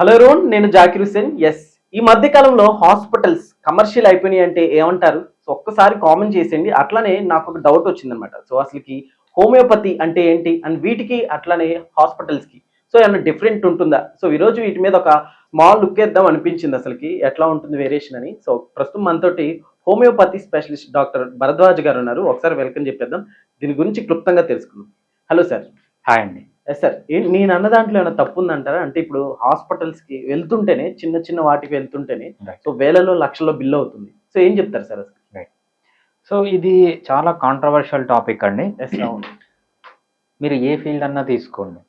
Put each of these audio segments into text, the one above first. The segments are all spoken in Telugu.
హలో రోన్ నేను జాకిర్ హుసేన్ ఎస్ ఈ మధ్య కాలంలో హాస్పిటల్స్ కమర్షియల్ అయిపోయినాయి అంటే ఏమంటారు? సో ఒక్కసారి కామెంట్ చేసేయండి. అట్లానే నాకు ఒక డౌట్ వచ్చిందనమాట సో అసలుకి హోమియోపతి అంటే ఏంటి? అండ్ వీటికి అట్లానే హాస్పిటల్స్కి. సో ఏమైనా డిఫరెంట్ ఉంటుందా? సో ఈరోజు వీటి మీద ఒక స్మాల్ లుక్ వేద్దాం అనిపించింది అసలుకి. ఎట్లా ఉంటుంది వేరియేషన్ అని. సో ప్రస్తుతం మనతోటి హోమియోపతి స్పెషలిస్ట్ డాక్టర్ భరద్వాజ్ గారు ఉన్నారు. ఒకసారి వెల్కమ్ చెప్పేద్దాం. దీని గురించి క్లుప్తంగా తెలుసుకుందాం. Hello sir. హాయ్ అండి. ఎస్ సార్ నేను అన్న దాంట్లో ఏమైనా తప్పు ఉందంటారా? అంటే ఇప్పుడు హాస్పిటల్స్కి వెళ్తుంటేనే చిన్న చిన్న వాటికి వెళ్తుంటేనే. సో వేలలో లక్షల్లో బిల్ అవుతుంది. సో ఏం చెప్తారు సార్ అసలు? సో ఇది చాలా కాంట్రవర్షియల్ టాపిక్ అండి. మీరు ఏ ఫీల్డ్ అన్నా తీసుకోండి.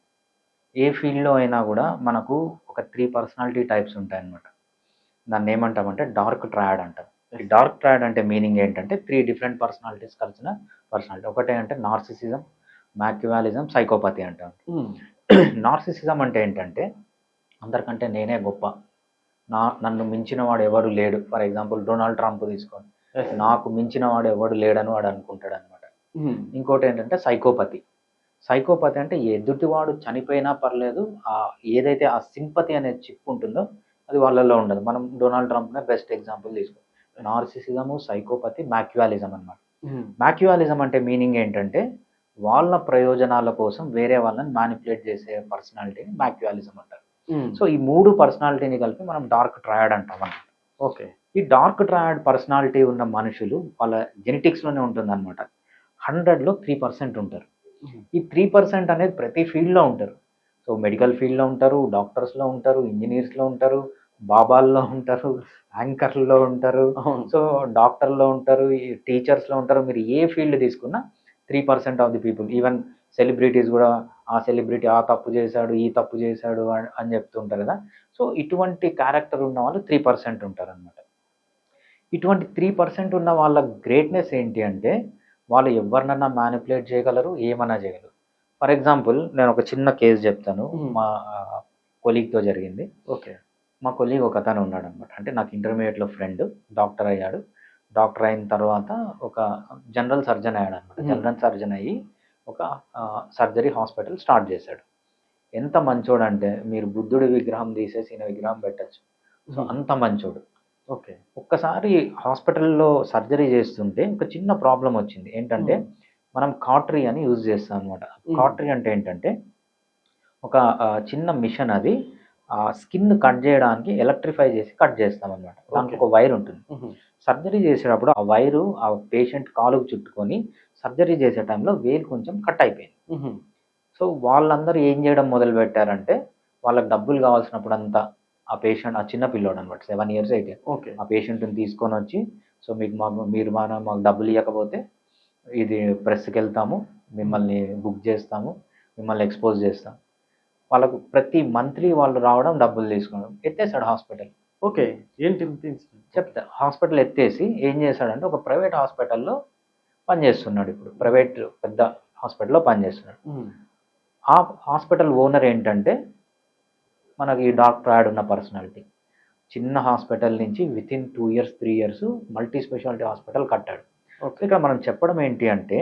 ఏ ఫీల్డ్లో అయినా కూడా మనకు ఒక త్రీ పర్సనాలిటీ టైప్స్ ఉంటాయన్నమాట. దాన్ని ఏమంటామంటే డార్క్ ట్రయాడ్ అంటాం ఈ డార్క్ ట్రయాడ్ అంటే మీనింగ్ ఏంటంటే త్రీ డిఫరెంట్ పర్సనాలిటీస్ కలిసిన పర్సనాలిటీ ఒకటే అంటే నార్సిసిజం మ్యాక్యువాలిజం సైకోపతి అంటాం. నార్సిసిజం అంటే ఏంటంటే అందరికంటే నేనే గొప్ప. నా నన్ను మించిన వాడు ఎవడు లేడు. ఫర్ ఎగ్జాంపుల్ డొనాల్డ్ ట్రంప్ తీసుకోండి. నాకు మించిన వాడు ఎవడు లేడని వాడు అనుకుంటాడు అనమాట ఇంకోటి ఏంటంటే సైకోపతి. సైకోపతి అంటే ఎదుటివాడు చనిపోయినా పర్లేదు ఆ ఏదైతే ఆ సింపతి అనే చిప్ ఉంటుందో అది వాళ్ళల్లో ఉండదు. మనం డొనాల్డ్ ట్రంప్నే బెస్ట్ ఎగ్జాంపుల్ తీసుకో. నార్సిసిజము సైకోపతి మ్యాక్యువాలిజం అన్నమాట. మ్యాక్యువాలిజం అంటే మీనింగ్ ఏంటంటే వాళ్ళ ప్రయోజనాల కోసం వేరే వాళ్ళని మ్యానిపులేట్ చేసే పర్సనాలిటీని మ్యాక్యువాలిజం అంటారు. సో ఈ మూడు పర్సనాలిటీని కలిపి మనం డార్క్ ట్రయాడ్ అంటాం అన్నమాట. ఓకే ఈ డార్క్ ట్రయాడ్ పర్సనాలిటీ ఉన్న మనుషులు వాళ్ళ జెనెటిక్స్లోనే ఉంటుంది అనమాట హండ్రెడ్లో త్రీ పర్సెంట్ ఉంటారు. ఈ త్రీ పర్సెంట్ అనేది ప్రతి ఫీల్డ్లో ఉంటారు. సో మెడికల్ ఫీల్డ్లో ఉంటారు డాక్టర్స్లో ఉంటారు ఇంజనీర్స్లో ఉంటారు బాబాల్లో ఉంటారు యాంకర్లో ఉంటారు. సో డాక్టర్లో ఉంటారు టీచర్స్లో ఉంటారు. మీరు ఏ ఫీల్డ్ తీసుకున్నా three percent of the people even celebrities కూడా ఆ సెలబ్రిటీ ఆ తప్పు చేశాడు ఈ తప్పు చేశాడు అని- చెప్తుంటారు కదా. సో ఇటువంటి క్యారెక్టర్ ఉన్న వాళ్ళు త్రీ పర్సెంట్ ఉంటారు అనమాట ఇటువంటి త్రీ పర్సెంట్ ఉన్న వాళ్ళ గ్రేట్నెస్ ఏంటి అంటే వాళ్ళు ఎవరినన్నా మ్యానిపులేట్ చేయగలరు ఏమన్నా చేయగలరు. ఫర్ ఎగ్జాంపుల్ నేను ఒక చిన్న కేసు చెప్తాను. Hmm. మా కొలీగ్తో జరిగింది. ఓకే మా కొలీగ్ ఒక అతను ఉన్నాడు అనమాట అంటే నాకు ఇంటర్మీడియట్లో ఫ్రెండ్ డాక్టర్ అయ్యాడు. డాక్టర్ అయిన తర్వాత ఒక జనరల్ సర్జన్ అయ్యాడు అనమాట. జనరల్ సర్జన్ అయ్యి ఒక సర్జరీ హాస్పిటల్ స్టార్ట్ చేశాడు. ఎంత మంచోడు అంటే మీరు బుద్ధుడి విగ్రహం తీసేసి ఈయన విగ్రహం పెట్టచ్చు. సో అంత మంచోడు. ఓకే. ఒక్కసారి హాస్పిటల్లో సర్జరీ చేస్తుంటే ఒక చిన్న ప్రాబ్లం వచ్చింది. ఏంటంటే మనం కాట్రీ అని యూజ్ చేస్తాం అనమాట. కాట్రీ అంటే ఏంటంటే ఒక చిన్న మిషన్ అది స్కిన్ కట్ చేయడానికి ఎలక్ట్రిఫై చేసి కట్ చేస్తాం అనమాట దానికి. ఒక వైర్ ఉంటుంది. సర్జరీ చేసేటప్పుడు ఆ వైరు ఆ పేషెంట్ కాలుకు చుట్టుకొని సర్జరీ చేసే టైంలో వేలు కొంచెం కట్ అయిపోయింది. సో వాళ్ళందరూ ఏం చేయడం మొదలు పెట్టారంటే వాళ్ళకి డబ్బులు కావాల్సినప్పుడు అంతా ఆ పేషెంట్ ఆ చిన్న పిల్లోడు అనమాట సెవెన్ ఇయర్స్ ఎయిట్ ఓకే. ఆ పేషెంట్ని తీసుకొని వచ్చి సో మీకు మాకు మీరు మన మాకు డబ్బులు ఇవ్వకపోతే ఇది ప్రెస్కి వెళ్తాము మిమ్మల్ని బుక్ చేస్తాము మిమ్మల్ని ఎక్స్పోజ్ చేస్తాం. వాళ్ళకు ప్రతి మంత్లీ వాళ్ళు రావడం డబ్బులు తీసుకోవడం ఎత్తేసాడు హాస్పిటల్. ఓకే ఏంటి చెప్తా హాస్పిటల్ ఎత్తేసి ఏం చేశాడంటే ఒక ప్రైవేట్ హాస్పిటల్లో పనిచేస్తున్నాడు ఇప్పుడు. ప్రైవేట్ పెద్ద హాస్పిటల్లో పనిచేస్తున్నాడు ఆ హాస్పిటల్ ఓనర్ ఏంటంటే మనకి ఈ డాక్టర్ యాడ్ ఉన్న పర్సనాలిటీ. చిన్న హాస్పిటల్ నుంచి with in two years three years multi speciality hospital కట్టాడు. ఓకే. ఇక్కడ మనం చెప్పడం ఏంటి అంటే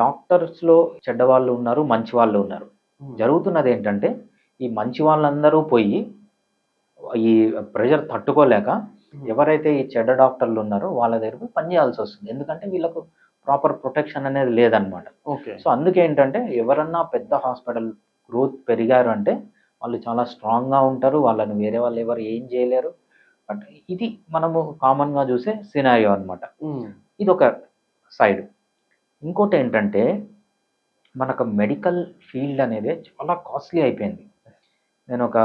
డాక్టర్స్లో చెడ్డవాళ్ళు ఉన్నారు మంచి వాళ్ళు ఉన్నారు. జరుగుతున్నది ఏంటంటే ఈ మంచి వాళ్ళందరూ పోయి ఈ ప్రెషర్ తట్టుకోలేక ఎవరైతే ఈ చెడ్డ డాక్టర్లు ఉన్నారో వాళ్ళ దగ్గర పని చేయాల్సి వస్తుంది. ఎందుకంటే వీళ్ళకు ప్రాపర్ ప్రొటెక్షన్ అనేది లేదనమాట ఓకే సో అందుకే ఏంటంటే ఎవరన్నా పెద్ద హాస్పిటల్ గ్రోత్ పెరిగారు అంటే వాళ్ళు చాలా స్ట్రాంగ్గా ఉంటారు. వాళ్ళని వేరే వాళ్ళు ఎవరు ఏం చేయలేరు. బట్ ఇది మనము కామన్గా చూసే సినారియో అన్నమాట. ఇది ఒక సైడ్. ఇంకోటి ఏంటంటే మనకు మెడికల్ ఫీల్డ్ అనేది చాలా కాస్ట్లీ అయిపోయింది. నేను ఒక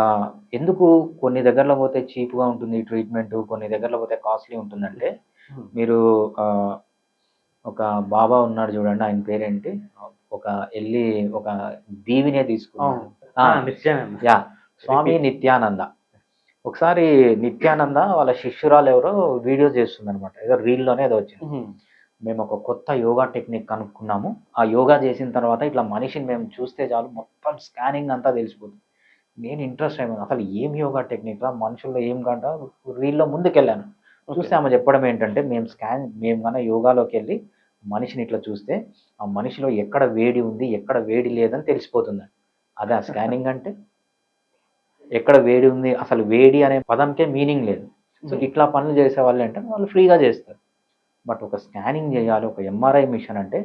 ఎందుకు కొన్ని దగ్గరలో పోతే చీప్గా ఉంటుంది ట్రీట్మెంట్ కొన్ని దగ్గరలో పోతే కాస్ట్లీ ఉంటుందంటే మీరు ఒక బాబా ఉన్నాడు చూడండి ఆయన పేరేంటి? ఒక వెళ్ళి ఒక దీవినే తీసుకున్నాడు. యా స్వామి నిత్యానంద. ఒకసారి నిత్యానంద వాళ్ళ శిష్యురాలు ఎవరో వీడియో చేస్తుంది అనమాట ఏదో రీల్లోనే ఏదో వచ్చింది. మేము ఒక కొత్త యోగా టెక్నిక్ కనుక్కున్నాము. ఆ యోగా చేసిన తర్వాత ఇట్లా మనిషిని మేము చూస్తే చాలు మొత్తం స్కానింగ్ అంతా తెలిసిపోతుంది. నేను ఇంట్రెస్ట్ అయిపోయింది అసలు ఏం యోగా టెక్నిక్ రా? మనుషుల్లో ఏం కంట? రీల్లో ముందుకెళ్ళాను. చూస్తే ఆమె చెప్పడం ఏంటంటే మేము స్కాన్ మేము కన్నా యోగాలోకి వెళ్ళి మనిషిని ఇట్లా చూస్తే ఆ మనిషిలో ఎక్కడ వేడి ఉంది ఎక్కడ వేడి లేదని తెలిసిపోతుంది. అదే స్కానింగ్ అంటే? ఎక్కడ వేడి ఉంది? అసలు వేడి అనే పదంకే మీనింగ్ లేదు. సో ఇట్లా పనులు చేసే వాళ్ళు అంటే వాళ్ళు ఫ్రీగా చేస్తారు. బట్ ఒక స్కానింగ్ చేయాలి ఒక ఎంఆర్ఐ మిషన్ అంటే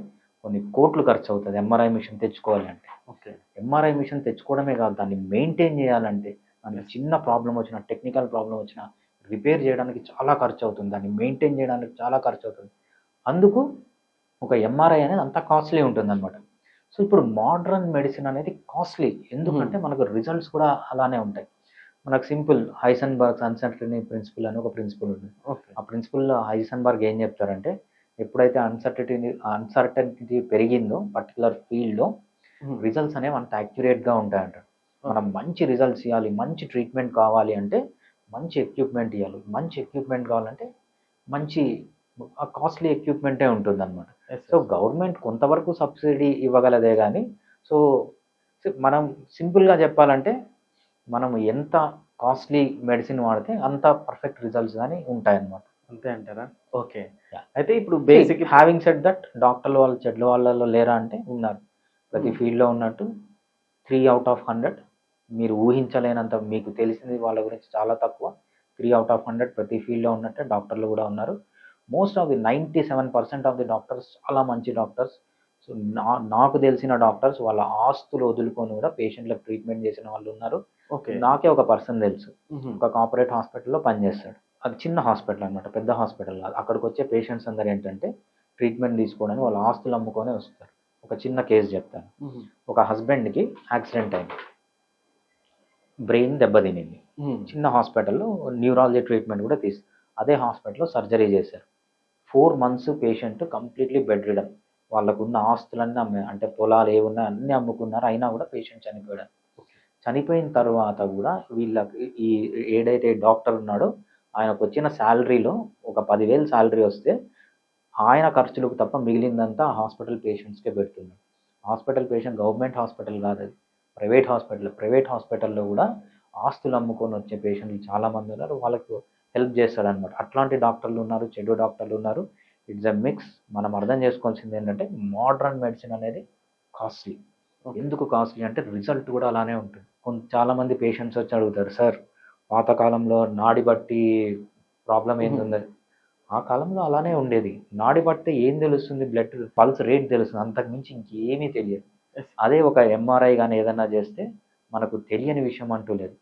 కొన్ని కోట్లు ఖర్చు అవుతుంది ఎంఆర్ఐ మిషన్ తెచ్చుకోవాలి అంటే ఓకే ఎంఆర్ఐ మిషన్ తెచ్చుకోవడమే కాదు దాన్ని మెయింటైన్ చేయాలంటే దానికి చిన్న ప్రాబ్లం వచ్చిన టెక్నికల్ ప్రాబ్లం వచ్చినా రిపేర్ చేయడానికి చాలా ఖర్చు అవుతుంది దాన్ని మెయింటైన్ చేయడానికి చాలా ఖర్చు అవుతుంది అందుకు ఒక ఎంఆర్ఐ అనేది అంత కాస్ట్లీ ఉంటుంది అనమాట సో ఇప్పుడు మోడర్న్ మెడిసిన్ అనేది కాస్ట్లీ ఎందుకంటే మనకు రిజల్ట్స్ కూడా అలానే ఉంటాయి. మనకు సింపుల్ హైసన్బర్గ్ అన్సర్టనీ ప్రిన్సిపల్ అని ఒక ప్రిన్సిపల్ ఉంది. ఆ ప్రిన్సిపల్లో హైసన్బర్గ్ ఏం చెప్తారంటే ఎప్పుడైతే అన్సర్టనీ అన్సర్టనిటీ పెరిగిందో పర్టికులర్ ఫీల్డ్లో రిజల్ట్స్ అనేవి అంత యాక్యురేట్గా ఉంటాయంట. మనం మంచి రిజల్ట్స్ ఇవ్వాలి మంచి ట్రీట్మెంట్ కావాలి అంటే మంచి ఎక్విప్మెంట్ ఇవ్వాలి మంచి ఎక్విప్మెంట్ కావాలంటే మంచి కాస్ట్లీ ఎక్విప్మెంటే ఉంటుంది అనమాట సో గవర్నమెంట్ కొంతవరకు సబ్సిడీ ఇవ్వగలదే కానీ సో మనం సింపుల్గా చెప్పాలంటే మనం ఎంత కాస్ట్లీ మెడిసిన్ వాడితే అంత పర్ఫెక్ట్ రిజల్ట్స్ కానీ ఉంటాయన్నమాట. అంతే అంటారా? ఓకే. అయితే ఇప్పుడు బేసిక్ హ్యావింగ్ సెట్ దట్ డాక్టర్లు వాళ్ళు చెడ్ల వాళ్ళలో లేరా అంటే ఉన్నారు. ప్రతి Hmm. ఫీల్డ్లో ఉన్నట్టు త్రీ అవుట్ ఆఫ్ హండ్రెడ్ మీరు ఊహించలేనంత మీకు తెలిసింది వాళ్ళ గురించి చాలా తక్కువ. త్రీ అవుట్ ఆఫ్ హండ్రెడ్ ప్రతి ఫీల్డ్లో ఉన్నట్టే డాక్టర్లు కూడా ఉన్నారు. Most of the ninety seven percent of the doctors చాలా మంచి డాక్టర్స్ సో నా నాకు తెలిసిన డాక్టర్స్ వాళ్ళ ఆస్తులు వదులుకొని కూడా పేషెంట్లకు ట్రీట్మెంట్ చేసిన వాళ్ళు ఉన్నారు. నాకే ఒక పర్సన్ తెలుసు. ఒక కార్పొరేట్ హాస్పిటల్లో పనిచేస్తాడు. అది చిన్న హాస్పిటల్ అనమాట పెద్ద హాస్పిటల్ కాదు. అక్కడికి వచ్చే పేషెంట్స్ అందరు ఏంటంటే ట్రీట్మెంట్ తీసుకోవడానికి వాళ్ళ ఆస్తులు అమ్ముకొని వస్తారు. ఒక చిన్న కేసు చెప్తాను. ఒక హస్బెండ్కి యాక్సిడెంట్ అయింది. బ్రెయిన్ దెబ్బతినింది. చిన్న హాస్పిటల్లో న్యూరాలజీ ట్రీట్మెంట్ కూడా తీసి అదే హాస్పిటల్లో సర్జరీ చేశారు. Four months patient completely bed ridden వాళ్ళకున్న ఆస్తులన్నీ అమ్మే అంటే పొలాలు ఏమున్నా అన్నీ అమ్ముకున్నారు. అయినా కూడా పేషెంట్ చనిపోయాడు. చనిపోయిన తర్వాత కూడా వీళ్ళకి ఈ ఏడైతే డాక్టర్ ఉన్నాడో ఆయనకు వచ్చిన శాలరీలో ఒక పదివేలు శాలరీ వస్తే ఆయన ఖర్చులకు తప్ప మిగిలిందంతా హాస్పిటల్ పేషెంట్స్కే పెడుతున్నాడు హాస్పిటల్ పేషెంట్ గవర్నమెంట్ హాస్పిటల్ కాదు అది ప్రైవేట్ హాస్పిటల్ ప్రైవేట్ హాస్పిటల్లో కూడా ఆస్తులు అమ్ముకొని వచ్చే పేషెంట్లు చాలామంది ఉన్నారు. వాళ్ళకు హెల్ప్ చేస్తాడనమాట అట్లాంటి డాక్టర్లు ఉన్నారు చెడు డాక్టర్లు ఉన్నారు. It's a mix. మనం అర్థం చేసుకోవాల్సింది ఏంటంటే మోడర్న్ మెడిసిన్ అనేది కాస్ట్లీ. ఎందుకు కాస్ట్లీ అంటే రిజల్ట్ కూడా అలానే ఉంటుంది. కొంత చాలామంది పేషెంట్స్ వచ్చి అడుగుతారు సార్ పాతకాలంలో నాడి బట్టి ప్రాబ్లం ఏంది ఆ కాలంలో అలానే ఉండేది. నాడి పడితే ఏం తెలుస్తుంది? బ్లడ్ పల్స్ రేట్ తెలుస్తుంది. అంతకు మించి ఇంకేమీ తెలియదు. అదే ఒక ఎంఆర్ఐ కానీ ఏదన్నా చేస్తే మనకు తెలియని విషయం అంటూ లేదు.